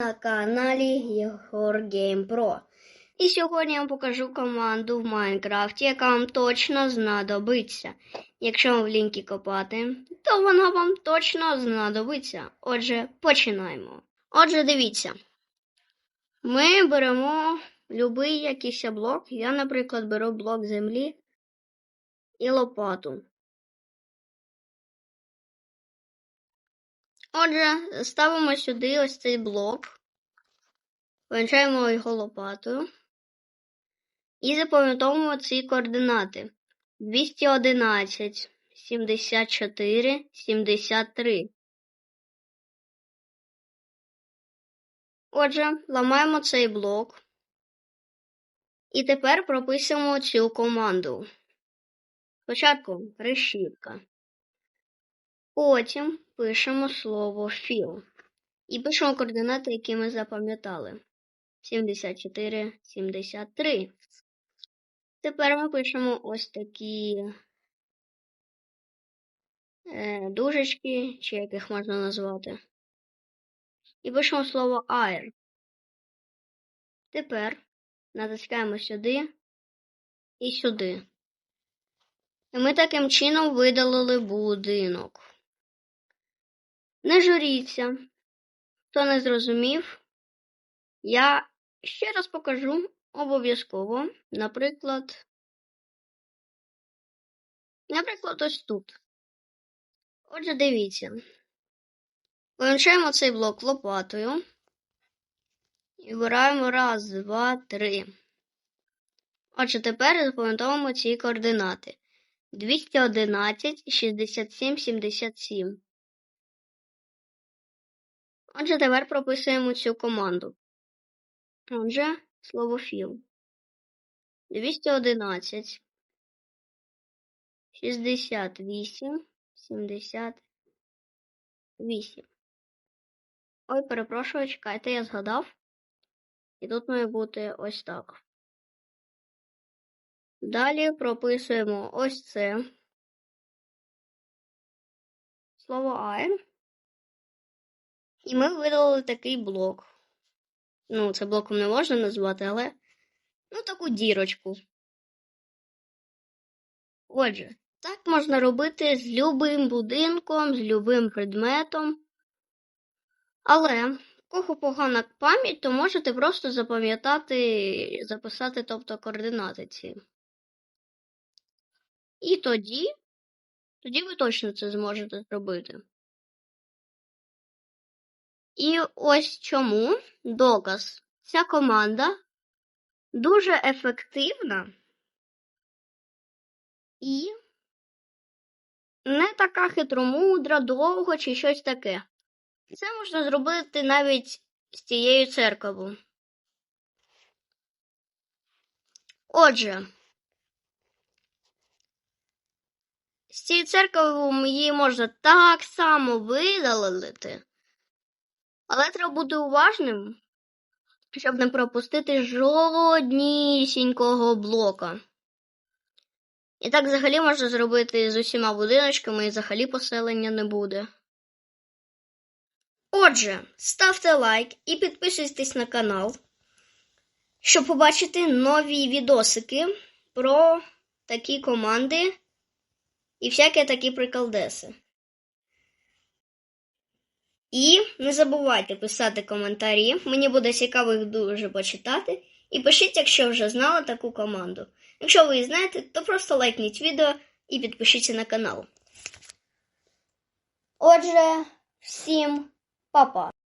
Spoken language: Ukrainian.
на каналі Єгор Про. І сьогодні я вам покажу команду в Майнкрафті, яка вам точно знадобиться. Якщо в лінки копати, то вона вам точно знадобиться. Отже, починаємо. Отже, дивіться. Ми беремо будь-який якийсь блок. Я, наприклад, беру блок землі і лопату. Отже, ставимо сюди ось цей блок, венчаємо його лопатою і запам'ятовуємо ці координати 211, 74, 73. Отже, ламаємо цей блок. І тепер прописуємо цю команду. Спочатку решітка. Потім пишемо слово fill. І пишемо координати, які ми запам'ятали. 74, 73. Тепер ми пишемо ось такі е, дужечки, чи як їх можна назвати. І пишемо слово air. Тепер натискаємо сюди і сюди. І ми таким чином видалили будинок. Не журіться. Хто не зрозумів, я ще раз покажу обов'язково, наприклад, наприклад, ось тут. Отже, дивіться. Вивчаємо цей блок лопатою і вибираємо раз, два, три. Отже, тепер запам'ятовуємо ці координати. 211, 67, 77. Отже, тепер прописуємо цю команду. Отже, слово філ. 211, 68, 78. Ой, перепрошую, чекайте, я згадав. І тут має бути ось так. Далі прописуємо ось це. Слово I. І ми видалили такий блок. Ну, це блоком не можна назвати, але ну, таку дірочку. Отже, так можна робити з любим будинком, з любим предметом. Але, кого погана пам'ять, то можете просто запам'ятати, записати, тобто, координати ці. І тоді, тоді ви точно це зможете зробити. І ось чому доказ. Ця команда дуже ефективна і не така хитромудра, довго чи щось таке. Це можна зробити навіть з цією церквою. Отже, з цієї церкви її можна так само видалити. Але треба бути уважним, щоб не пропустити жоднісінького блока. І так взагалі можна зробити з усіма будиночками і взагалі поселення не буде. Отже, ставте лайк і підписуйтесь на канал, щоб побачити нові відосики про такі команди і всякі такі приколдеси. І не забувайте писати коментарі, мені буде цікаво їх дуже почитати. І пишіть, якщо вже знали таку команду. Якщо ви її знаєте, то просто лайкніть відео і підпишіться на канал. Отже, всім па-па!